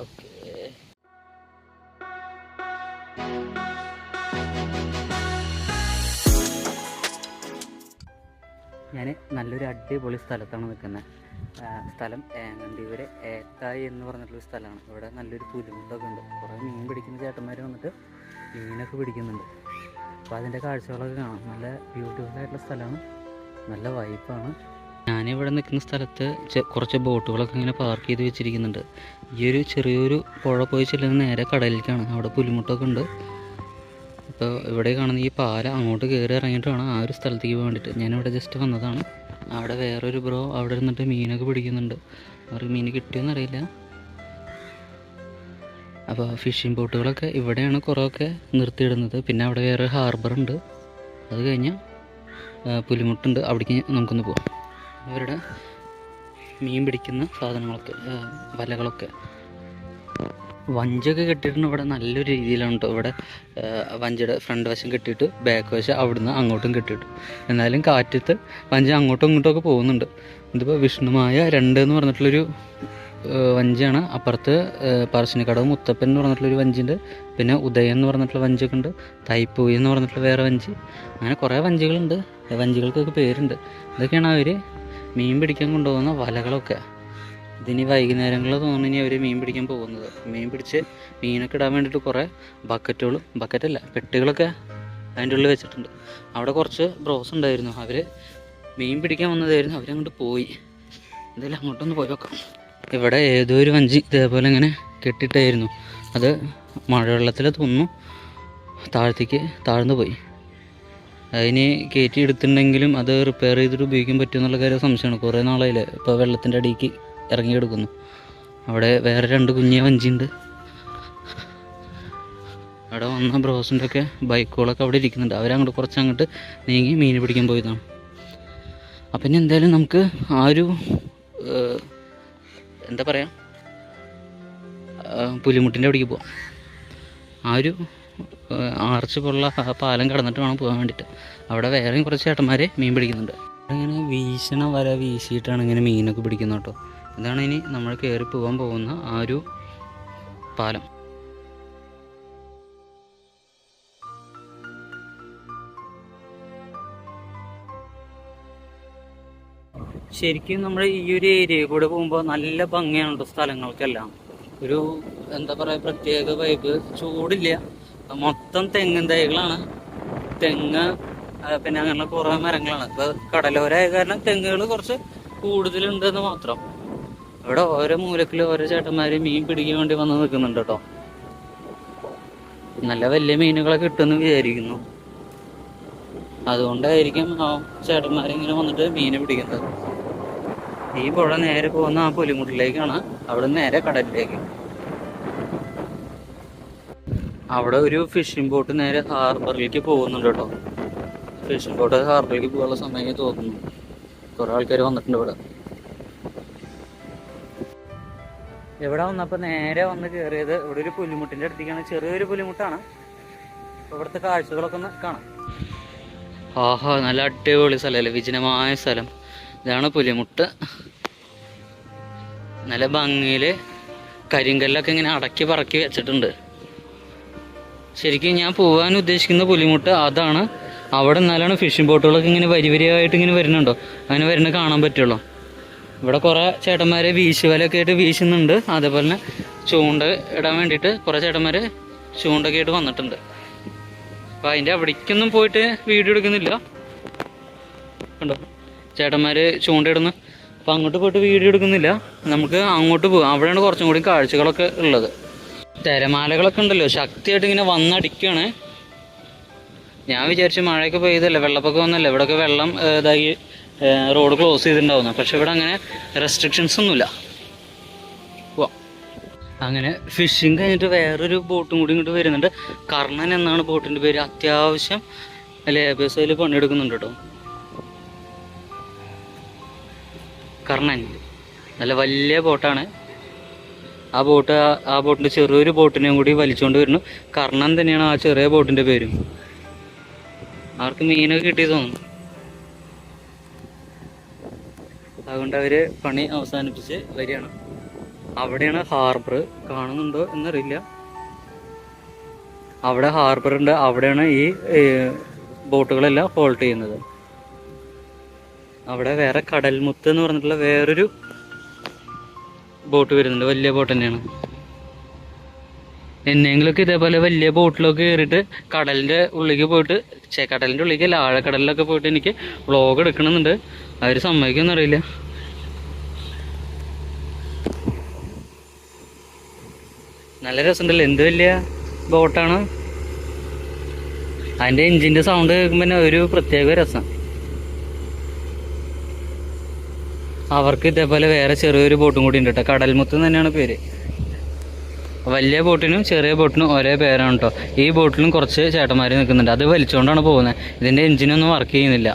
Okay ഞാൻ നല്ലൊരു അടിപൊളി സ്ഥലത്താണ് നിൽക്കുന്നത്. സ്ഥലം ഏങ്ങണ്ടിയൂര് ഏത്തായി എന്ന് പറഞ്ഞിട്ടുള്ള സ്ഥലമാണ്. ഇവിടെ നല്ലൊരു പുലിമുട്ടൊക്കെ ഉണ്ട്. കുറേ മീൻ പിടിക്കുന്ന ചേട്ടന്മാർ വന്നിട്ട് മീനൊക്കെ പിടിക്കുന്നുണ്ട്. അപ്പോൾ അതിന്റെ കാഴ്ചകളൊക്കെ കാണാം. നല്ല ബ്യൂട്ടിഫുൾ ആയിട്ടുള്ള സ്ഥലമാണ്. നല്ല വൈബാണ് ഞാനിവിടെ നിൽക്കുന്ന സ്ഥലത്ത് കുറച്ച് ബോട്ടുകളൊക്കെ ഇങ്ങനെ പാർക്ക് ചെയ്ത് വെച്ചിരിക്കുന്നുണ്ട്. ഈ ഒരു ചെറിയൊരു പുഴ പോയി ചെല്ലുന്നത് നേരെ കടലിലേക്കാണ്. അവിടെ പുലിമുട്ടൊക്കെ ഉണ്ട്. അപ്പോൾ ഇവിടെ കാണുന്ന ഈ പാല അങ്ങോട്ട് കയറി ഇറങ്ങിയിട്ട് വേണം ആ ഒരു സ്ഥലത്തേക്ക് വേണ്ടിയിട്ട്. ഞാനിവിടെ ജസ്റ്റ് വന്നതാണ്. അവിടെ വേറൊരു ബ്രോ അവിടെ ഇരുന്നിട്ട് മീനൊക്കെ പിടിക്കുന്നുണ്ട്. അവർക്ക് മീൻ കിട്ടിയോന്ന് അറിയില്ല. അപ്പോൾ ഫിഷിംഗ് ബോട്ടുകളൊക്കെ ഇവിടെയാണ് കുറേയൊക്കെ നിർത്തിയിടുന്നത്. പിന്നെ അവിടെ വേറെ ഹാർബർ ഉണ്ട്. അത് കഴിഞ്ഞാൽ പുലിമുട്ടുണ്ട്. അവിടേക്ക് നമുക്കൊന്ന് പോവാം. അവരുടെ മീൻ പിടിക്കുന്ന സാധനങ്ങളൊക്കെ വലകളൊക്കെ. വഞ്ചൊക്കെ കെട്ടിയിട്ടുണ്ട് ഇവിടെ നല്ലൊരു രീതിയിലാണ് കേട്ടോ ഇവിടെ വഞ്ചയുടെ ഫ്രണ്ട് വശം കെട്ടിയിട്ട് ബാക്ക് വശം അവിടുന്ന് അങ്ങോട്ടും കെട്ടിയിട്ടു. എന്നാലും കാറ്റത്ത് വഞ്ചി അങ്ങോട്ടും ഇങ്ങോട്ടും ഒക്കെ പോകുന്നുണ്ട്. ഇതിപ്പോൾ വിഷ്ണുമായ രണ്ട് എന്ന് പറഞ്ഞിട്ടുള്ളൊരു വഞ്ചിയാണ്. അപ്പുറത്ത് പറശ്ശിനിക്കടവ് മുത്തപ്പൻ എന്ന് പറഞ്ഞിട്ടുള്ളൊരു വഞ്ചിയുണ്ട്. പിന്നെ ഉദയൻ എന്ന് പറഞ്ഞിട്ടുള്ള വഞ്ചിയൊക്കെ ഉണ്ട്. തൈപ്പൂയി എന്ന് പറഞ്ഞിട്ടുള്ള വേറെ വഞ്ചി. അങ്ങനെ കുറേ വഞ്ചികളുണ്ട്. വഞ്ചികൾക്കൊക്കെ പേരുണ്ട്. ഇതൊക്കെയാണ് അവർ മീൻ പിടിക്കാൻ കൊണ്ടുപോകുന്ന വലകളൊക്കെ. ഇതിനി വൈകുന്നേരങ്ങളിൽ തോന്നുന്നു അവർ മീൻ പിടിക്കാൻ പോകുന്നത്. മീൻ പിടിച്ച് മീനൊക്കെ ഇടാൻ വേണ്ടിയിട്ട് കുറേ ബക്കറ്റുകളും ബക്കറ്റല്ല പെട്ടികളൊക്കെ അതിന്റെ ഉള്ളിൽ വെച്ചിട്ടുണ്ട്. അവിടെ കുറച്ച് ബ്രോസ് ഉണ്ടായിരുന്നു. അവർ മീൻ പിടിക്കാൻ വന്നതായിരുന്നു. അവരങ്ങോട്ട് പോയി. എന്തായാലും അങ്ങോട്ടൊന്ന് പോയി നോക്കാം. ഇവിടെ ഏതോ ഒരു വഞ്ചി ഇതേപോലെ ഇങ്ങനെ കെട്ടിട്ടായിരുന്നു അത് മഴവെള്ളത്തിൽ തൊന്നു താഴത്തേക്ക് താഴ്ന്നു പോയി. അതിന് കയറ്റി എടുത്തിട്ടുണ്ടെങ്കിലും അത് റിപ്പയർ ചെയ്തിട്ട് ഉപയോഗിക്കാൻ പറ്റുമെന്നുള്ള കാര്യം സംശയമാണ്. കുറേ നാളായില്ലേ ഇപ്പോൾ വെള്ളത്തിന്റെ അടിക്ക് ഇറങ്ങി കിടക്കുന്നു. അവിടെ വേറെ രണ്ട് കുഞ്ഞിയ വഞ്ചിയുണ്ട്. അവിടെ വന്ന ബ്രോസിന്റെ ഒക്കെ ബൈക്കുകളൊക്കെ അവിടെ ഇരിക്കുന്നുണ്ട്. അവരങ്ങോട്ട് കുറച്ച് അങ്ങോട്ട് നീങ്ങി മീൻ പിടിക്കാൻ പോയതാണ്. അപ്പം ഇനി എന്തായാലും നമുക്ക് ആ ഒരു എന്താ പറയുക പുലിമുട്ടിന്റെ അവിടേക്ക് പോവാം. ആ ഒരു ആർച്ച് പോലുള്ള പാലം കടന്നിട്ട് വേണം പോകാൻ വേണ്ടിയിട്ട് അവിടെ വേറെയും കുറച്ച് ചേട്ടന്മാരെ മീൻ പിടിക്കുന്നുണ്ട്. ഇങ്ങനെ വീശണ വര വീശിയിട്ടാണ് ഇങ്ങനെ മീനൊക്കെ പിടിക്കുന്നത് കേട്ടോ. ഇതാണ് ഇനി നമ്മൾ കയറി പോകാൻ പോകുന്ന ആ ഒരു പാലം. ശരിക്കും നമ്മൾ ഈ ഒരു ഏരിയയിൽ കൂടെ പോകുമ്പോൾ നല്ല ഭംഗിയാണ് സ്ഥലങ്ങൾക്കെല്ലാം? ഒരു എന്താ പറയുക പ്രത്യേക വൈബ് ചൂടില്ല. മൊത്തം തെങ്ങും തൈകളാണ്. തെങ്ങ് പിന്നെ അങ്ങനെയുള്ള കുറേ മരങ്ങളാണ്. ഇപ്പൊ കടലോരായ കാരണം തെങ്ങുകൾ കുറച്ച് കൂടുതലുണ്ടെന്ന് മാത്രം. ഇവിടെ ഓരോ മൂലക്കിലും ഓരോ ചേട്ടന്മാര് മീൻ പിടിക്കാൻ വേണ്ടി വന്ന് നിൽക്കുന്നുണ്ട് കേട്ടോ. നല്ല വലിയ മീനുകളെ കിട്ടുമെന്ന് വിചാരിക്കുന്നു. അതുകൊണ്ടായിരിക്കും ആ ചേട്ടന്മാരിങ്ങനെ വന്നിട്ട് മീനെ പിടിക്കുന്നത്. ഈ പുഴ നേരെ പോകുന്ന ആ പുലിമുട്ടിലേക്കാണ്. അവിടെ നേരെ കടലിലേക്ക്. അവിടെ ഒരു ഫിഷിംഗ് ബോട്ട് നേരെ ഹാർബറിലേക്ക് പോകുന്നുണ്ട് കേട്ടോ. ഫിഷിംഗ് ബോട്ട് ഹാർബറിലേക്ക് പോകാനുള്ള സമയം തോന്നുന്നു. കുറെ ആൾക്കാർ വന്നിട്ടുണ്ട് ഇവിടെ. ഇവിടെ വന്നപ്പോൾ നേരെ വന്ന് കയറിയത് ഇവിടെ ഒരു പുലിമുട്ടിന്റെ അടുത്തേക്കാണ്. ചെറിയൊരു പുലിമുട്ടാണ്. ഇവിടുത്തെ കാഴ്ചകളൊക്കെ ഒന്ന് കാണാം. ആഹാ നല്ല അടിപൊളി സ്ഥലമല്ലേ വിജനമായ സ്ഥലം. ഇതാണ് പുലിമുട്ട്. നല്ല ഭംഗിയിൽ കരിങ്കല്ലൊക്കെ ഇങ്ങനെ അടക്കി പറക്കി വെച്ചിട്ടുണ്ട്. ശരിക്കും ഞാൻ പോകാൻ ഉദ്ദേശിക്കുന്ന പുലിമുട്ട് അതാണ്. അവിടെ നിന്നാലാണ് ഫിഷിംഗ് ബോട്ടുകളൊക്കെ ഇങ്ങനെ വരി വരിയായിട്ട് ഇങ്ങനെ വരുന്നുണ്ടോ? അങ്ങനെ വരുന്ന കാണാൻ പറ്റുള്ളൂ. ഇവിടെ കുറേ ചേട്ടന്മാർ വീശുവലൊക്കെ ആയിട്ട് വീശുന്നുണ്ട്. അതേപോലെ തന്നെ ചൂണ്ട ഇടാൻ വേണ്ടിയിട്ട് കുറേ ചേട്ടന്മാർ ചൂണ്ടൊക്കെ ആയിട്ട് വന്നിട്ടുണ്ട്. അപ്പം അതിന്റെ അവിടേക്കൊന്നും പോയിട്ട് വീഡിയോ എടുക്കുന്നില്ല. കണ്ടോ? ചേട്ടന്മാർ ചൂണ്ടയിടുന്നു അപ്പം അങ്ങോട്ട് പോയിട്ട് വീഡിയോ എടുക്കുന്നില്ല. നമുക്ക് അങ്ങോട്ട് പോകാം അവിടെയാണ് കുറച്ചും കൂടി കാഴ്ചകളൊക്കെ ഉള്ളത്. തിരമാലകളൊക്കെ ഉണ്ടല്ലോ. ശക്തിയായിട്ട് ഇങ്ങനെ വന്നടിക്കുകയാണ് ഞാൻ വിചാരിച്ചു മഴയൊക്കെ പെയ്തല്ലേ വെള്ളപ്പൊക്കം വന്നല്ലേ. ഇവിടെയൊക്കെ വെള്ളം ഇതായി റോഡ് ക്ലോസ് ചെയ്തിട്ടുണ്ടാവുന്നു. പക്ഷെ ഇവിടെ അങ്ങനെ റെസ്ട്രിക്ഷൻസ് ഒന്നുമില്ല. അങ്ങനെ ഫിഷിങ് കഴിഞ്ഞിട്ട് വേറൊരു ബോട്ടും കൂടി ഇങ്ങോട്ട് വരുന്നുണ്ട്. കർണൻ എന്നാണ് ബോട്ടിന്റെ പേര്. അത്യാവശ്യം ലേബേഴ്സ് അതിൽ പണിയെടുക്കുന്നുണ്ട് കേട്ടോ. കർണൻ. നല്ല വലിയ ബോട്ടാണ് ആ ബോട്ട് ആ ബോട്ടിന്റെ ചെറിയൊരു ബോട്ടിനെയും കൂടി വലിച്ചുകൊണ്ട് വരുന്നു. കർണൻ തന്നെയാണ് ആ ചെറിയ ബോട്ടിന്റെ പേരും? അവർക്ക് മീനൊക്കെ കിട്ടി തോന്നുന്നു. അതുകൊണ്ട് അവർ പണി അവസാനിപ്പിച്ച് വരികയാണ്. അവിടെയാണ് ഹാർബർ കാണുന്നുണ്ടോ എന്നറിയില്ല. അവിടെ ഹാർബർ ഉണ്ട്. അവിടെയാണ് ഈ ബോട്ടുകളെല്ലാം ഹോൾട്ട് ചെയ്യുന്നത്. അവിടെ വേറെ കടൽമുത്ത് എന്ന് പറഞ്ഞിട്ടുള്ള വേറൊരു ബോട്ട് വരുന്നുണ്ട്. വലിയ ബോട്ട് തന്നെയാണ്. എന്നെങ്കിലൊക്കെ ഇതേപോലെ വലിയ ബോട്ടിലൊക്കെ കയറിയിട്ട് കടലിന്റെ ഉള്ളിലേക്ക് പോയിട്ട് ചേ കടലിന്റെ ഉള്ളിലേക്ക് അല്ല ആഴക്കടലിലൊക്കെ പോയിട്ട് എനിക്ക് വ്ളോഗ് എടുക്കണമെന്നുണ്ട്. അവർ സമ്മതിക്കൊന്നും അറിയില്ല. നല്ല രസമുണ്ടല്ലോ. എന്ത് വലിയ ബോട്ടാണ്. അതിന്റെ എഞ്ചിന്റെ സൗണ്ട് കേൾക്കുമ്പോൾ ഒരു പ്രത്യേക രസം. അവർക്ക് ഇതേപോലെ വേറെ ചെറിയൊരു ബോട്ടും കൂടി ഉണ്ട് കേട്ടോ കടൽമുത്ത് തന്നെയാണ് പേര്. വലിയ ബോട്ടിനും ചെറിയ ബോട്ടിനും ഒരേ പേരാണ് കേട്ടോ ഈ ബോട്ടിലും കുറച്ച് ചേട്ടന്മാർ നിൽക്കുന്നുണ്ട്. അത് വലിച്ചുകൊണ്ടാണ് പോകുന്നത് ഇതിന്റെ എഞ്ചിനൊന്നും വർക്ക് ചെയ്യുന്നില്ല.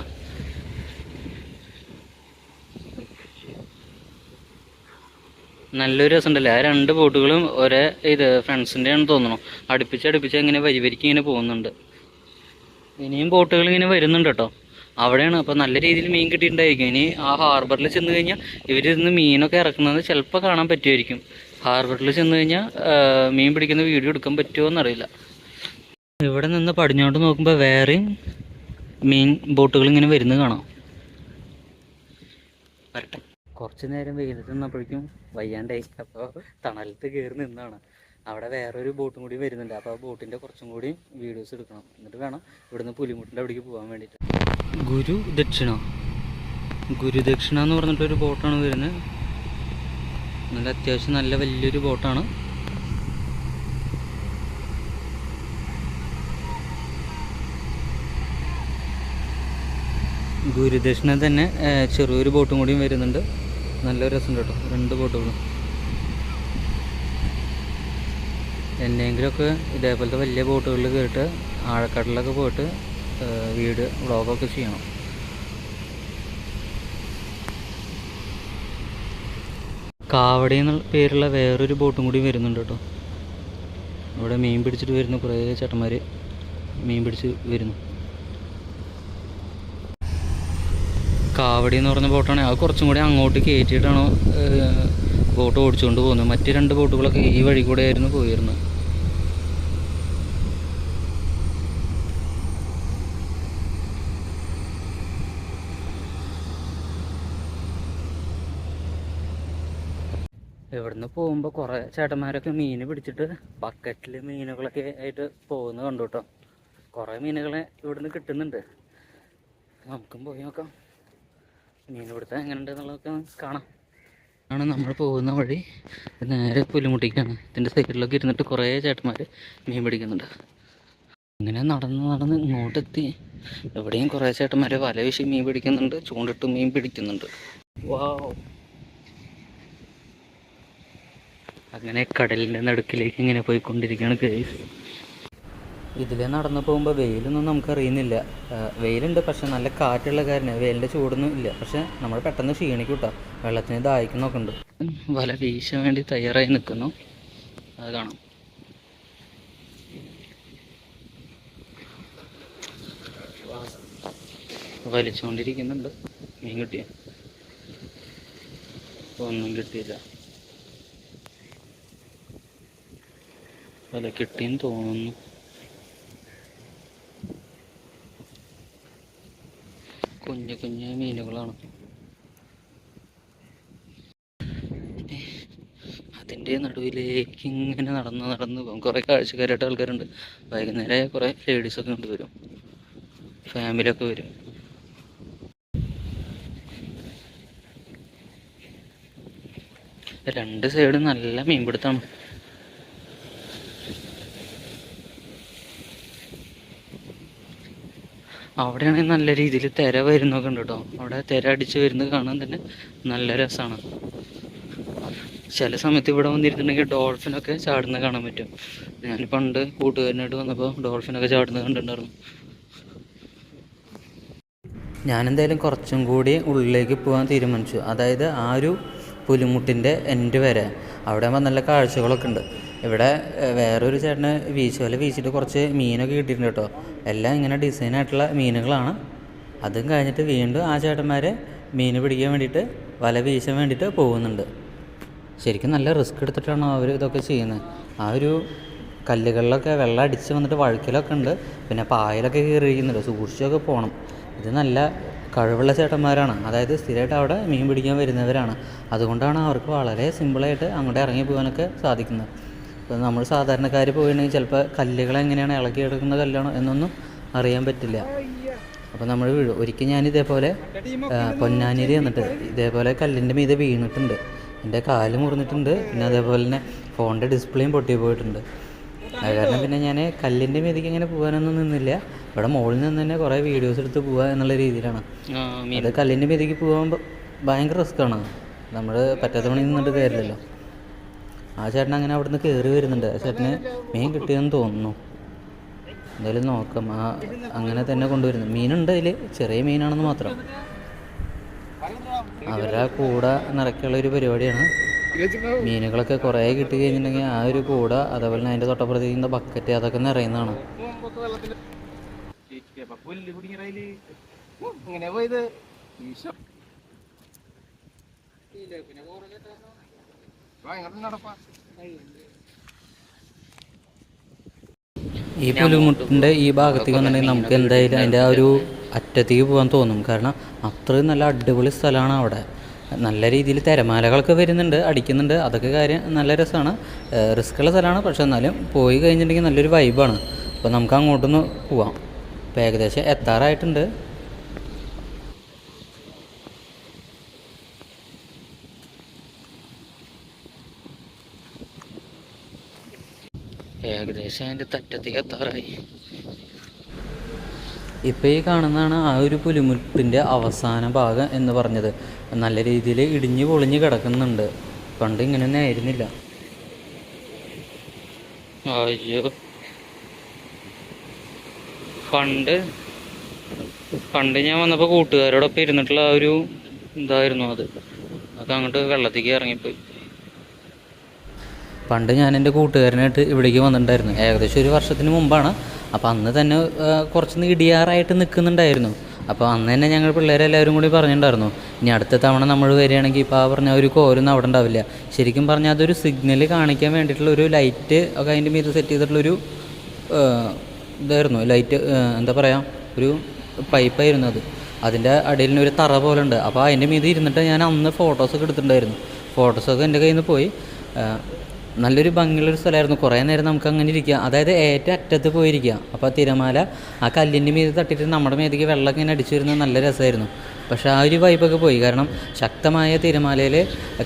നല്ലൊരു രസമുണ്ടല്ലേ? ആ രണ്ട് ബോട്ടുകളും ഒരേ ഇത് ഫ്രണ്ട്സിന്റെ ആണെന്ന് തോന്നുന്നു. അടുപ്പിച്ച് അടുപ്പിച്ച് ഇങ്ങനെ വരിവരിക്കിങ്ങനെ പോകുന്നുണ്ട്. ഇനിയും ബോട്ടുകൾ ഇങ്ങനെ വരുന്നുണ്ട് കേട്ടോ അവിടെയാണ്. അപ്പോൾ നല്ല രീതിയിൽ മീൻ കിട്ടിയിട്ടുണ്ടായിരിക്കും. ഇനി ആ ഹാർബറിൽ ചെന്ന് കഴിഞ്ഞാൽ ഇവരിന്ന് മീനൊക്കെ ഇറക്കുന്നത് ചിലപ്പോൾ കാണാൻ പറ്റുമായിരിക്കും ഹാർബറിൽ ചെന്ന് കഴിഞ്ഞാൽ മീൻ പിടിക്കുന്ന വീഡിയോ എടുക്കാൻ പറ്റുമോ എന്നറിയില്ല. ഇവിടെ നിന്ന് പടിഞ്ഞോട്ട് നോക്കുമ്പോൾ വേറെയും മീൻ ബോട്ടുകൾ ഇങ്ങനെ വരുന്നത് കാണാം. വരട്ടെ. കുറച്ച് നേരം വെയിലത്ത് നിന്നപ്പോഴേക്കും വയ്യാണ്ടായി. അപ്പോൾ തണലത്ത് കയറി നിന്നാണ്. അവിടെ വേറൊരു ബോട്ടും കൂടി വരുന്നുണ്ട്. അപ്പോൾ ആ ബോട്ടിന്റെ കുറച്ചും കൂടി വീഡിയോസ് എടുക്കണം. എന്നിട്ട് വേണം ഇവിടുന്ന് പുലിമുട്ടിന്റെ അവിടേക്ക് പോകാൻ വേണ്ടിയിട്ട്. ഗുരു ദക്ഷിണ. ഗുരു ദക്ഷിണ എന്ന് പറഞ്ഞിട്ടൊരു ബോട്ടാണ് വരുന്നത് നല്ല അത്യാവശ്യം നല്ല വലിയൊരു ബോട്ടാണ്. ഗുരുദക്ഷിണ തന്നെ ചെറിയൊരു ബോട്ടും കൂടിയും വരുന്നുണ്ട്. നല്ല രസമുണ്ട് കേട്ടോ രണ്ട് ബോട്ടുകളും. എന്നെങ്കിലുമൊക്കെ ഇതേപോലത്തെ വലിയ ബോട്ടുകളിൽ കയറിയിട്ട് ആഴക്കടലിലൊക്കെ പോയിട്ട് വീട് വ്ളോഗൊക്കെ ചെയ്യണം. കാവടി എന്ന പേരുള്ള വേറൊരു ബോട്ടും കൂടി വരുന്നുണ്ട് കേട്ടോ. ഇവിടെ മീൻ പിടിച്ചിട്ട് വരുന്ന കുറേ ചേട്ടന്മാർ മീൻ പിടിച്ച് വരുന്നു. കാവടി എന്ന് പറഞ്ഞ ബോട്ടാണ്. അത് കുറച്ചും കൂടി അങ്ങോട്ട് കയറ്റിയിട്ടാണ് ബോട്ട് ഓടിച്ചുകൊണ്ട് പോകുന്നത്. മറ്റ് രണ്ട് ബോട്ടുകളൊക്കെ ഈ വഴി കൂടെ ആയിരുന്നു പോയിരുന്നത്. ഇവിടുന്ന് പോകുമ്പോൾ കുറേ ചേട്ടന്മാരൊക്കെ മീൻ പിടിച്ചിട്ട് ബക്കറ്റിൽ മീനുകളൊക്കെ ആയിട്ട് പോകുന്നത് കണ്ടു കേട്ടോ. കുറേ മീനുകളെ ഇവിടുന്ന് കിട്ടുന്നുണ്ട്. നമുക്കും പോയി നോക്കാം. മീൻ പിടുത്തം എങ്ങനെയുണ്ട് എന്നുള്ളതൊക്കെ കാണാം. ആണ് നമ്മൾ പോകുന്ന വഴി. നേരെ പുലിമുട്ടിക്കാണ്. ഇതിന്റെ സൈഡിലൊക്കെ ഇരുന്നിട്ട് കുറേ ചേട്ടന്മാർ മീൻ പിടിക്കുന്നുണ്ട്. അങ്ങനെ നടന്ന് നടന്ന് ഇങ്ങോട്ടെത്തി. എവിടെയും കുറേ ചേട്ടന്മാർ വല വീശി മീൻ പിടിക്കുന്നുണ്ട്. ചൂണ്ടിട്ട് മീൻ പിടിക്കുന്നുണ്ട്. വാവ് അങ്ങനെ കടലിന്റെ നടുക്കിലേക്ക് ഇങ്ങനെ പോയിക്കൊണ്ടിരിക്കുകയാണ് ഗൈസ് ഇതിൽ നടന്നു പോകുമ്പോൾ വെയിലൊന്നും നമുക്കറിയുന്നില്ല. വെയിലുണ്ട് പക്ഷെ നല്ല കാറ്റുള്ള കാരണം വെയിലിന്റെ ചൂടൊന്നും ഇല്ല. പക്ഷെ നമ്മൾ പെട്ടെന്ന് ക്ഷീണിക്കും കേട്ടോ വെള്ളത്തിന് ദാഹിക്കുന്നൊക്കെ ഉണ്ട് വല വീശാൻ വേണ്ടി തയ്യാറായി നിൽക്കുന്നു. അത് കാണാം. വലിച്ചുകൊണ്ടിരിക്കുന്നുണ്ട്. മീൻ കിട്ടിയ? ഒന്നും കിട്ടിയില്ല. വല കിട്ടിയെന്ന് തോന്നുന്നു. കുഞ്ഞു കുഞ്ഞു മീനുകളാണ്. അതിന്റെ നടുവിലേക്ക് ഇങ്ങനെ നടന്ന് നടന്ന് പോകും. കുറേ കാഴ്ചക്കാരായിട്ട് ആൾക്കാരുണ്ട്. വൈകുന്നേരം കുറേ ലേഡീസൊക്കെ ഉണ്ട് വരും. ഫാമിലിയൊക്കെ വരും. രണ്ട് സൈഡും നല്ല മീൻപിടുത്താണ് അവിടെയാണെങ്കിൽ നല്ല രീതിയിൽ തിര വരുന്നൊക്കെ ഉണ്ട് കേട്ടോ അവിടെ തിര അടിച്ച് വരുന്നത് കാണാൻ തന്നെ നല്ല രസമാണ് ചില സമയത്ത് ഇവിടെ വന്നിരുന്നുണ്ടെങ്കിൽ ഡോൾഫിനൊക്കെ ചാടുന്നത് കാണാൻ പറ്റും. ഞാൻ പണ്ട് കൂട്ടുകാരനായിട്ട് വന്നപ്പോൾ ഡോൾഫിനൊക്കെ ചാടുന്നത് കണ്ടിട്ടുണ്ടായിരുന്നു. ഞാനെന്തായാലും കുറച്ചും കൂടി ഉള്ളിലേക്ക് പോകാൻ തീരുമാനിച്ചു. അതായത് ആ ഒരു പുലിമുട്ടിന്റെ എൻഡ് വരെ. അവിടെ നല്ല കാഴ്ചകളൊക്കെ ഉണ്ട്. ഇവിടെ വേറൊരു ചേട്ടന് വീശ് വല വീശിയിട്ട് കുറച്ച് മീനൊക്കെ കിട്ടിയിട്ടുണ്ട് കേട്ടോ. എല്ലാം ഇങ്ങനെ ഡിസൈൻ ആയിട്ടുള്ള മീനുകളാണ്. അതും കഴിഞ്ഞിട്ട് വീണ്ടും ആ ചേട്ടന്മാർ മീൻ പിടിക്കാൻ വേണ്ടിയിട്ട് വല വീശാൻ വേണ്ടിയിട്ട് പോകുന്നുണ്ട്. ശരിക്കും നല്ല റിസ്ക് എടുത്തിട്ടാണ് അവർ ഇതൊക്കെ ചെയ്യുന്നത്? ആ ഒരു കല്ലുകളിലൊക്കെ വെള്ളം അടിച്ച് വന്നിട്ട് വഴുക്കലൊക്കെ ഉണ്ട്. പിന്നെ പായലൊക്കെ കയറിയിരിക്കുന്നുണ്ട് സൂക്ഷിച്ചൊക്കെ പോകണം ഇത് നല്ല കഴിവുള്ള ചേട്ടന്മാരാണ്. അതായത് സ്ഥിരമായിട്ട് അവിടെ മീൻ പിടിക്കാൻ വരുന്നവരാണ്. അതുകൊണ്ടാണ് അവർക്ക് വളരെ സിമ്പിളായിട്ട് അങ്ങോട്ട് ഇറങ്ങി പോകാനൊക്കെ സാധിക്കുന്നത്. ഇപ്പോൾ നമ്മൾ സാധാരണക്കാർ പോയിട്ടുണ്ടെങ്കിൽ ചിലപ്പോൾ കല്ലുകൾ എങ്ങനെയാണ് ഇളക്കി എടുക്കുന്ന കല്ലാണോ എന്നൊന്നും അറിയാൻ പറ്റില്ല. അപ്പോൾ നമ്മൾ വീഴും. ഒരിക്കൽ ഞാൻ ഇതേപോലെ പൊന്നാനിരി പൊന്നാനിയിൽ എന്നിട്ട് ഇതേപോലെ കല്ലിന്റെ മീതെ വീണിട്ടുണ്ട്. എന്റെ കാൽ മുറിഞ്ഞിട്ടുണ്ട്. പിന്നെ അതേപോലെ തന്നെ ഫോണിന്റെ ഡിസ്പ്ലേയും പൊട്ടി പോയിട്ടുണ്ട്. അത് കാരണം പിന്നെ ഞാൻ കല്ലിന്റെ മീതിക്ക് ഇങ്ങനെ പോകാനൊന്നും നിന്നില്ല. ഇവിടെ മുകളിൽ നിന്ന് തന്നെ കുറേ വീഡിയോസ് എടുത്ത് പോവുക എന്നുള്ള രീതിയിലാണ്. അത് കല്ലിന്റെ മീതിക്ക് പോകാൻ ഭയങ്കര റിസ്ക്കാണ്. നമ്മൾ പറ്റാത്ത പണി നിന്നിട്ട് കയറില്ലല്ലോ ആ ചേട്ടൻ അങ്ങനെ അവിടെ നിന്ന് കയറി വരുന്നുണ്ട്. ആ ചേട്ടന് മീൻ കിട്ടിയെന്ന് തോന്നുന്നു. എന്തായാലും നോക്കാം. ആ അങ്ങനെ തന്നെ കൊണ്ടുവരുന്നു. മീനുണ്ട് അതിൽ ചെറിയ മീനാണെന്ന് മാത്രം. അവരുടെ കൂട നിറയ്ക്കുള്ള ഒരു പരിപാടിയാണ്. മീനുകളൊക്കെ കുറേ കിട്ടി കഴിഞ്ഞിട്ടുണ്ടെങ്കിൽ ആ ഒരു കൂട അതേപോലെ തന്നെ അതിന്റെ തൊട്ടപ്പുറത്തേക്കുന്ന ബക്കറ്റ് അതൊക്കെ നിറയുന്നതാണ്. അങ്ങനെ പോയത്. പിന്നെ ഈ പുലിമുട്ടിന്റെ ഈ ഭാഗത്തേക്ക് വന്നിട്ടുണ്ടെങ്കിൽ നമുക്ക് എന്തായാലും അതിന്റെ ആ ഒരു അറ്റത്തേക്ക് പോകാൻ തോന്നും. കാരണം അത്രയും നല്ല അടിപൊളി സ്ഥലമാണ് അവിടെ. നല്ല രീതിയിൽ തിരമാലകളൊക്കെ വരുന്നുണ്ട് അടിക്കുന്നുണ്ട്. അതൊക്കെ കാര്യം നല്ല രസമാണ്. റിസ്ക് ഉള്ള സ്ഥലമാണ്. പക്ഷെ എന്നാലും പോയി കഴിഞ്ഞിട്ടുണ്ടെങ്കിൽ നല്ലൊരു വൈബാണ് അപ്പോൾ നമുക്ക് അങ്ങോട്ടൊന്ന് പോവാം. ഇപ്പോൾ ഏകദേശം എത്താറായിട്ടുണ്ട്. ഏകദേശം അതിന്റെ തറ്റത്തേക്ക് എത്താറായി. ഇപ്പോൾ ഈ കാണുന്നതാണ് ആ ഒരു പുലിമുട്ടിന്റെ അവസാന ഭാഗം എന്ന് പറഞ്ഞത്. നല്ല രീതിയിൽ ഇടിഞ്ഞു പൊളിഞ്ഞ് കിടക്കുന്നുണ്ട്. പണ്ട് ഇങ്ങനെയൊന്നും ആയിരുന്നില്ല. അയ്യോ. പണ്ട് പണ്ട് ഞാൻ വന്നപ്പോൾ കൂട്ടുകാരോടൊപ്പം ഇരുന്നിട്ടുള്ള ആ ഒരു ഇതായിരുന്നു അത്. അതൊക്കെ അങ്ങോട്ട് വെള്ളത്തേക്ക് ഇറങ്ങിപ്പോയി. പണ്ട് ഞാൻ എന്റെ കൂട്ടുകാരനായിട്ട് ഇവിടേക്ക് വന്നിട്ടുണ്ടായിരുന്നു. ഏകദേശം ഒരു വർഷത്തിന് മുമ്പാണ്. അപ്പോൾ അന്ന് തന്നെ കുറച്ച് ഇടിയാറായിട്ട് നിൽക്കുന്നുണ്ടായിരുന്നു അപ്പോൾ അന്ന് തന്നെ ഞങ്ങൾ പിള്ളേരെല്ലാവരും കൂടി പറഞ്ഞിട്ടുണ്ടായിരുന്നു ഇനി അടുത്ത തവണ നമ്മൾ വരികയാണെങ്കിൽ ഇപ്പോൾ ആ പറഞ്ഞ ഒരു കോരൊന്നും അവിടെ ഉണ്ടാവില്ല. ശരിക്കും പറഞ്ഞാൽ അതൊരു സിഗ്നൽ കാണിക്കാൻ വേണ്ടിയിട്ടുള്ള ഒരു ലൈറ്റ് ഒക്കെ അതിന്റെ മീത് സെറ്റ് ചെയ്തിട്ടുള്ളൊരു ഇതായിരുന്നു. ലൈറ്റ് എന്താ പറയുക ഒരു പൈപ്പായിരുന്നു അത്. അതിന്റെ അടിയിൽ ഒരു തറ പോലെ ഉണ്ട്. അപ്പോൾ അതിന്റെ മീത് ഇരുന്നിട്ട് ഞാൻ അന്ന് ഫോട്ടോസൊക്കെ എടുത്തിട്ടുണ്ടായിരുന്നു. ഫോട്ടോസൊക്കെ എന്റെ കയ്യിൽ നിന്ന് പോയി നല്ലൊരു ഭംഗിയുള്ളൊരു സ്ഥലമായിരുന്നു. കുറേ നേരം നമുക്ക് അങ്ങനെ ഇരിക്കുക അതായത് ഏറ്റവും അറ്റത്ത് പോയിരിക്കുക. അപ്പോൾ തിരമാല ആ കല്ലിന്റെ മീത് തട്ടിയിട്ട് നമ്മുടെ മേത്തേക്ക് വെള്ളം ഇങ്ങനെ അടിച്ചു വരുന്നത് നല്ല രസമായിരുന്നു. പക്ഷേ ആ ഒരു വൈബൊക്കെ പോയി. കാരണം ശക്തമായ തിരമാലയിൽ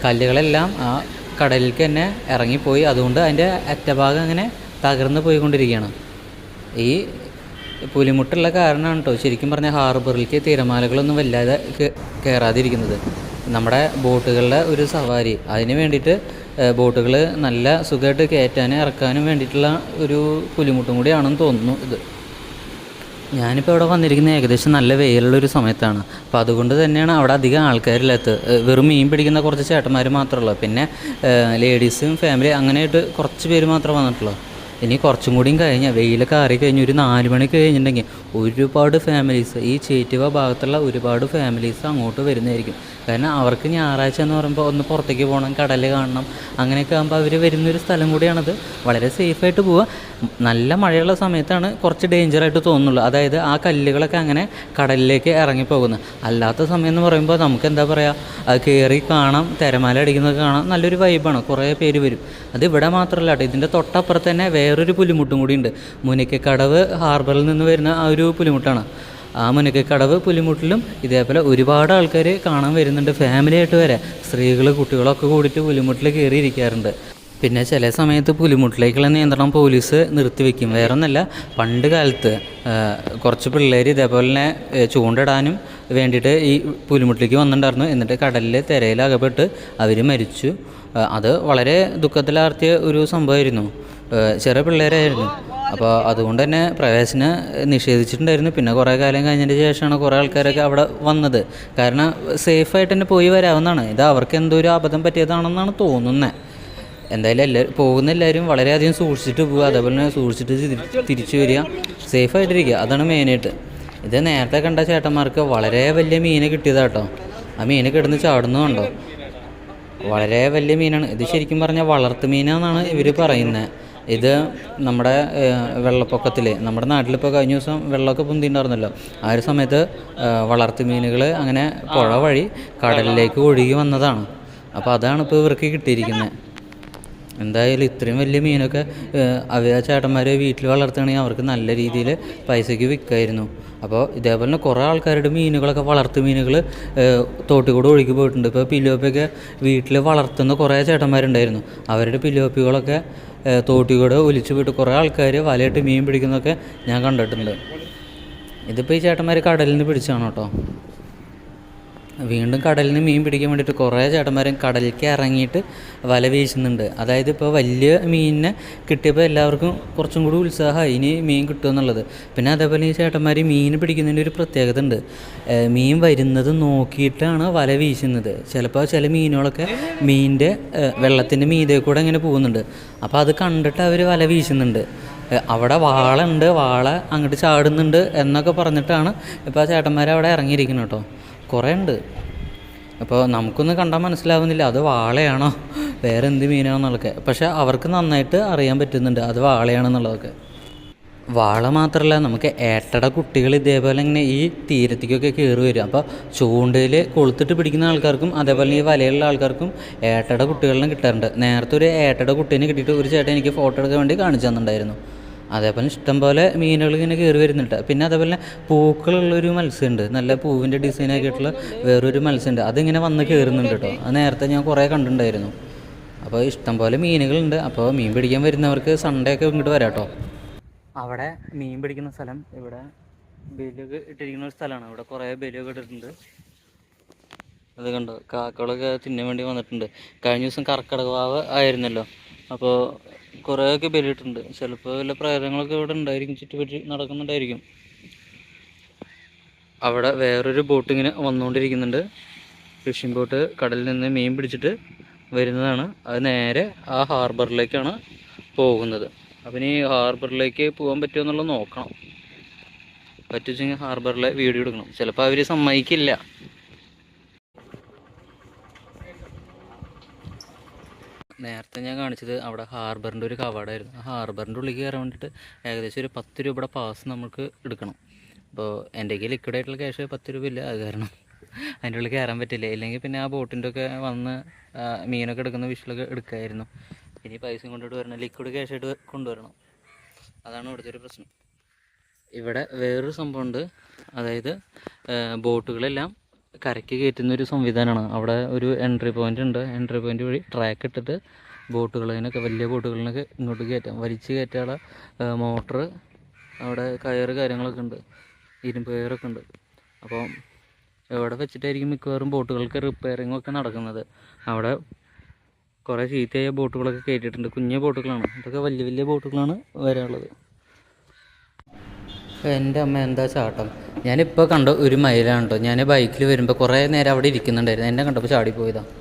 കല്ലുകളെല്ലാം ആ കടലിലേക്ക് തന്നെ ഇറങ്ങിപ്പോയി. അതുകൊണ്ട് അതിന്റെ അറ്റഭാഗം അങ്ങനെ തകർന്ന് പോയിക്കൊണ്ടിരിക്കുകയാണ്. ഈ പുലിമുട്ടുള്ള കാരണമാണ് കേട്ടോ ശരിക്കും പറഞ്ഞാൽ ഹാർബറിലേക്ക് തിരമാലകളൊന്നും വല്ലാതെ കയറാതിരിക്കുന്നത്. നമ്മുടെ ബോട്ടുകളുടെ ഒരു സവാരി അതിന് വേണ്ടിയിട്ട് ബോട്ടുകൾ നല്ല സുഖമായിട്ട് കയറ്റാനും ഇറക്കാനും വേണ്ടിയിട്ടുള്ള ഒരു പുലിമുട്ടും കൂടിയാണെന്ന് തോന്നുന്നു ഇത്. ഞാനിപ്പോൾ ഇവിടെ വന്നിരിക്കുന്നത് ഏകദേശം നല്ല വെയിലുള്ളൊരു സമയത്താണ്. അപ്പോൾ അതുകൊണ്ട് തന്നെയാണ് അവിടെ അധികം ആൾക്കാരില്ലാത്തത്. ഏഹ് വെറും മീൻ പിടിക്കുന്ന കുറച്ച് ചേട്ടന്മാർ മാത്രമേ ഉള്ളൂ. പിന്നെ ലേഡീസും ഫാമിലി അങ്ങനെയായിട്ട് കുറച്ച് പേര് മാത്രമേ വന്നിട്ടുള്ളൂ. ഇനി കുറച്ചും കൂടിയും കഴിഞ്ഞാൽ വെയിലൊക്കെ ആറി കഴിഞ്ഞ് ഒരു നാല് മണിക്ക് കഴിഞ്ഞിട്ടുണ്ടെങ്കിൽ ഒരുപാട് ഫാമിലീസ് ഈ ചേറ്റുവ ഭാഗത്തുള്ള ഒരുപാട് ഫാമിലീസ് അങ്ങോട്ട് വരുന്നതായിരിക്കും. കാരണം അവർക്ക് ഞായറാഴ്ച എന്ന് പറയുമ്പോൾ ഒന്ന് പുറത്തേക്ക് പോകണം കടൽ കാണണം അങ്ങനെയൊക്കെ ആകുമ്പോൾ അവർ വരുന്നൊരു സ്ഥലം കൂടിയാണത്. വളരെ സേഫായിട്ട് പോവുക നല്ല മഴയുള്ള സമയത്താണ് കുറച്ച് ഡേഞ്ചറായിട്ട് തോന്നുള്ളൂ. അതായത് ആ കല്ലുകളൊക്കെ അങ്ങനെ കടലിലേക്ക് ഇറങ്ങിപ്പോകുന്നത് അല്ലാത്ത സമയം എന്ന് പറയുമ്പോൾ നമുക്ക് എന്താ പറയുക കയറി കാണാം തിരമാല അടിക്കുന്നത് കാണാം. നല്ലൊരു വൈബാണ് കുറേ പേര് വരും. അത് ഇവിടെ മാത്രമല്ല കേട്ടോ. ഇതിന്റെ തൊട്ടപ്പുറത്ത് തന്നെ വേറൊരു പുലിമുട്ടും കൂടിയുണ്ട് മുനക്കക്കടവ് ഹാർബറിൽ നിന്ന് വരുന്ന ആ ഒരു പുലിമുട്ടാണ്. ആ മുനക്കക്കടവ് പുലിമുട്ടിലും ഇതേപോലെ ഒരുപാട് ആൾക്കാർ കാണാൻ വരുന്നുണ്ട് ഫാമിലി ആയിട്ട് വരെ. സ്ത്രീകൾ കുട്ടികളൊക്കെ കൂടിയിട്ട് പുലിമുട്ടിൽ കയറിയിരിക്കാറുണ്ട്. പിന്നെ ചില സമയത്ത് പുലിമുട്ടിലേക്കുള്ള നിയന്ത്രണം പോലീസ് നിർത്തിവെക്കും. വേറെ ഒന്നല്ല പണ്ട് കാലത്ത് കുറച്ച് പിള്ളേർ ഇതേപോലെ തന്നെ ചൂണ്ടിടാനും വേണ്ടിയിട്ട് ഈ പുലിമുട്ടിലേക്ക് വന്നിട്ടുണ്ടായിരുന്നു. എന്നിട്ട് കടലിൽ തിരയിൽ അകപ്പെട്ട് അവർ മരിച്ചു അത് വളരെ ദുഃഖത്തിലാർത്തിയ ഒരു സംഭവമായിരുന്നു. ചെറിയ പിള്ളേരായിരുന്നു. അപ്പോൾ അതുകൊണ്ട് തന്നെ പ്രവേശനം നിഷേധിച്ചിട്ടുണ്ടായിരുന്നു. പിന്നെ കുറേ കാലം കഴിഞ്ഞതിന് ശേഷമാണ് കുറേ ആൾക്കാരൊക്കെ അവിടെ വന്നത്. കാരണം സേഫായിട്ട് തന്നെ പോയി വരാവുന്നതാണ്. ഇത് അവർക്ക് എന്തോ ഒരു അബദ്ധം പറ്റിയതാണെന്നാണ് തോന്നുന്നത് എന്തായാലും എല്ലാവരും പോകുന്ന എല്ലാവരും വളരെയധികം സൂക്ഷിച്ചിട്ട് പോവുക. അതേപോലെ തന്നെ സൂക്ഷിച്ചിട്ട് തിരി- തിരിച്ചു വരിക. സേഫായിട്ടിരിക്കുക അതാണ് മെയിനായിട്ട് ഇത് നേരത്തെ കണ്ട ചേട്ടന്മാർക്ക് വളരെ വലിയ മീനെ കിട്ടിയതാട്ടോ. ആ മീനെ കിടന്ന് ചാടുന്നുണ്ടോ വളരെ വലിയ മീനാണ്. ഇത് ശരിക്കും പറഞ്ഞാൽ വളർത്തു മീനാന്നാണ് ഇവർ പറയുന്നത് ഇത് നമ്മുടെ വെള്ളപ്പൊക്കത്തിൽ നമ്മുടെ നാട്ടിലിപ്പോൾ കഴിഞ്ഞ ദിവസം വെള്ളമൊക്കെ പൊന്തിണ്ടായിരുന്നല്ലോ ആ ഒരു സമയത്ത് വളർത്തു മീനുകൾ അങ്ങനെ പുഴ വഴി കടലിലേക്ക് ഒഴുകി വന്നതാണ്. അപ്പോൾ അതാണ് ഇപ്പോൾ ഇവർക്ക് കിട്ടിയിരിക്കുന്നത് എന്തായാലും ഇത്രയും വലിയ മീനൊക്കെ അവർ ആ ചേട്ടന്മാർ വീട്ടിൽ വളർത്തുകയാണെങ്കിൽ അവർക്ക് നല്ല രീതിയിൽ പൈസയ്ക്ക് വിൽക്കായിരുന്നു അപ്പോൾ ഇതേപോലെ തന്നെ കുറേ ആൾക്കാരുടെ മീനുകളൊക്കെ വളർത്തു മീനുകൾ തോട്ടിൽ കൂടെ ഒഴുകി പോയിട്ടുണ്ട്. ഇപ്പോൾ പിലോപ്പിയൊക്കെ വീട്ടിൽ വളർത്തുന്ന കുറേ ചേട്ടന്മാരുണ്ടായിരുന്നു. അവരുടെ പിലോപ്പികളൊക്കെ തോട്ടിൽ കൂടെ ഒലിച്ചു വിട്ട് കുറേ ആൾക്കാർ വലയിട്ട് മീൻ പിടിക്കുന്നതൊക്കെ ഞാൻ കണ്ടിട്ടുണ്ട്. ഇതിപ്പോൾ ഈ ചേട്ടന്മാർ കടലിൽ നിന്ന് പിടിച്ചാണ് കേട്ടോ വീണ്ടും കടലിന് മീൻ പിടിക്കാൻ വേണ്ടിയിട്ട് കുറേ ചേട്ടന്മാരും കടലിലേക്ക് ഇറങ്ങിയിട്ട് വല വീശുന്നുണ്ട്. അതായത് ഇപ്പോൾ വലിയ മീനിനെ കിട്ടിയപ്പോൾ എല്ലാവർക്കും കുറച്ചും കൂടി ഉത്സാഹമായി. ഇനി മീൻ കിട്ടുമെന്നുള്ളത് പിന്നെ അതേപോലെ ഈ ചേട്ടന്മാർ മീൻ പിടിക്കുന്നതിന്റെ ഒരു പ്രത്യേകത ഉണ്ട്. മീൻ വരുന്നത് നോക്കിയിട്ടാണ് വല വീശുന്നത്. ചിലപ്പോൾ ചില മീനുകളൊക്കെ മീനിന്റെ വെള്ളത്തിന്റെ മീതെ കൂടെ ഇങ്ങനെ പോകുന്നുണ്ട്. അപ്പോൾ അത് കണ്ടിട്ട് അവർ വല വീശുന്നുണ്ട്. അവിടെ വാളുണ്ട് വാള അങ്ങോട്ട് ചാടുന്നുണ്ട് എന്നൊക്കെ പറഞ്ഞിട്ടാണ് ഇപ്പോൾ ആ ചേട്ടന്മാർ അവിടെ ഇറങ്ങിയിരിക്കുന്നത് കേട്ടോ. കുറേ ഉണ്ട് അപ്പോൾ നമുക്കൊന്നും കണ്ടാൽ മനസ്സിലാവുന്നില്ല അത് വാളയാണോ? വേറെ എന്ത് മീനാണെന്നുള്ളതൊക്കെ. പക്ഷേ അവർക്ക് നന്നായിട്ട് അറിയാൻ പറ്റുന്നുണ്ട് അത് വാളയാണെന്നുള്ളതൊക്കെ. വാള മാത്രമല്ല നമുക്ക് ഏട്ടട കുട്ടികൾ ഇതേപോലെ ഇങ്ങനെ ഈ തീരത്തേക്കൊക്കെ കയറി വരും. അപ്പോൾ ചൂണ്ടയിൽ കൊളുത്തിട്ട് പിടിക്കുന്ന ആൾക്കാർക്കും അതേപോലെ ഈ വലയുള്ള ആൾക്കാർക്കും ഏട്ടട കുട്ടികളിനെ കിട്ടാറുണ്ട്. നേരത്തെ ഒരു ഏട്ടട കുട്ടീനെ കിട്ടിയിട്ട് ഒരു ചേട്ടൻ എനിക്ക് ഫോട്ടോ എടുക്കാൻ വേണ്ടി കാണിച്ചു തന്നിട്ടുണ്ടായിരുന്നു. അതേപോലെ ഇഷ്ടംപോലെ മീനുകൾ ഇങ്ങനെ കയറി വരുന്നുണ്ട്. പിന്നെ അതേപോലെ പൂക്കളുള്ളൊരു മത്സ്യമുണ്ട്. നല്ല പൂവിന്റെ ഡിസൈൻ ആക്കിയിട്ടുള്ള വേറൊരു മത്സ്യമുണ്ട്. അതിങ്ങനെ വന്ന് കയറുന്നുണ്ട് കേട്ടോ. അത് നേരത്തെ ഞാൻ കുറേ കണ്ടിട്ടുണ്ടായിരുന്നു. അപ്പോൾ ഇഷ്ടംപോലെ മീനുകളുണ്ട്. അപ്പോൾ മീൻ പിടിക്കാൻ വരുന്നവർക്ക് സൺഡേ ഒക്കെ ഇങ്ങോട്ട് വരാം കേട്ടോ. അവിടെ മീൻ പിടിക്കുന്ന സ്ഥലം ഇവിടെ ബലിയൊക്കെ ഇട്ടിരിക്കുന്ന ഒരു സ്ഥലമാണ്. ഇവിടെ കുറേ ബലിയൊക്കെ ഇട്ടിട്ടുണ്ട്. അത് കണ്ടോ? കാക്കകളൊക്കെ തിന്നാൻ വേണ്ടി വന്നിട്ടുണ്ട്. കഴിഞ്ഞ ദിവസം കർക്കിടകവാവ് ആയിരുന്നല്ലോ. അപ്പോൾ കുറേയൊക്കെ ബലിയിട്ടുണ്ട് ചിലപ്പോൾ വല്ല പ്രേതങ്ങളൊക്കെ ഇവിടെ ഉണ്ടായിരിക്കും ചുറ്റുപറ്റി നടക്കുന്നുണ്ടായിരിക്കും. അവിടെ വേറൊരു ബോട്ട് വന്നുകൊണ്ടിരിക്കുന്നുണ്ട്. ഫിഷിംഗ് ബോട്ട് കടലിൽ നിന്ന് മീൻ പിടിച്ചിട്ട് വരുന്നതാണ്. അത് നേരെ ആ ഹാർബറിലേക്കാണ് പോകുന്നത്. അപ്പം ഇനി ഹാർബറിലേക്ക് പോകാൻ പറ്റുമോ എന്നുള്ളത് നോക്കണം. പറ്റുവെച്ചെങ്കിൽ ഹാർബറിലെ വീഡിയോ എടുക്കണം. ചിലപ്പോൾ അവർ സമ്മതിക്കില്ല. നേരത്തെ ഞാൻ കാണിച്ചത് അവിടെ ഹാർബറിന്റെ ഒരു കവാടായിരുന്നു. ആ ഹാർബറിന്റെ ഉള്ളിൽ കയറാൻ വേണ്ടിയിട്ട് ഏകദേശം ഒരു പത്ത് രൂപയുടെ പാസ് നമുക്ക് എടുക്കണം. അപ്പോൾ എന്റെ കയ്യിൽ ലിക്വിഡ് ആയിട്ടുള്ള ക്യാഷ് പത്ത് രൂപ ഇല്ല. അത് കാരണം അതിന്റെ ഉള്ളിൽ കയറാൻ പറ്റില്ല. ഇല്ലെങ്കിൽ പിന്നെ ആ ബോട്ടിന്റെ ഒക്കെ വന്ന് മീനൊക്കെ എടുക്കുന്ന വിഷലൊക്കെ എടുക്കായിരുന്നു. ഇനി പൈസയും കൊണ്ടിട്ട് വരണം. ലിക്വിഡ് ക്യാഷ് ആയിട്ട് കൊണ്ടുവരണം. അതാണ് ഇവിടുത്തെ ഒരു പ്രശ്നം. ഇവിടെ വേറൊരു സംഭവമുണ്ട്. അതായത് ബോട്ടുകളെല്ലാം കരയ്ക്ക് കയറ്റുന്ന ഒരു സംവിധാനമാണ്. അവിടെ ഒരു എൻട്രി പോയിന്റ് ഉണ്ട്. എൻട്രി പോയിന്റ് വഴി ട്രാക്ക് ഇട്ടിട്ട് ബോട്ടുകളതിനൊക്കെ വലിയ ബോട്ടുകളിനൊക്കെ ഇങ്ങോട്ട് കയറ്റാം. വലിച്ച് കയറ്റാനുള്ള മോട്ടർ അവിടെ കയറ് കാര്യങ്ങളൊക്കെ ഉണ്ട്. ഇരുമ്പ് കയറൊക്കെ ഉണ്ട്. അപ്പോൾ എവിടെ വെച്ചിട്ടായിരിക്കും മിക്കവാറും ബോട്ടുകൾക്ക് റിപ്പയറിംഗ് ഒക്കെ നടക്കുന്നത്? അവിടെ കുറേ ചീത്തയായ ബോട്ടുകളൊക്കെ കയറ്റിയിട്ടുണ്ട്. കുഞ്ഞു ബോട്ടുകളാണ്. ഇതൊക്കെ വലിയ വലിയ ബോട്ടുകളാണ് വരാനുള്ളത്. എന്റെ അമ്മ എന്താ ചാട്ടം? ഞാനിപ്പോൾ കണ്ട ഒരു മയിലാണ് കേട്ടോ ഞാൻ ബൈക്കിൽ വരുമ്പോൾ കുറേ നേരം അവിടെ ഇരിക്കുന്നുണ്ടായിരുന്നു. എന്നെ കണ്ടപ്പോൾ ചാടി പോയതാണ്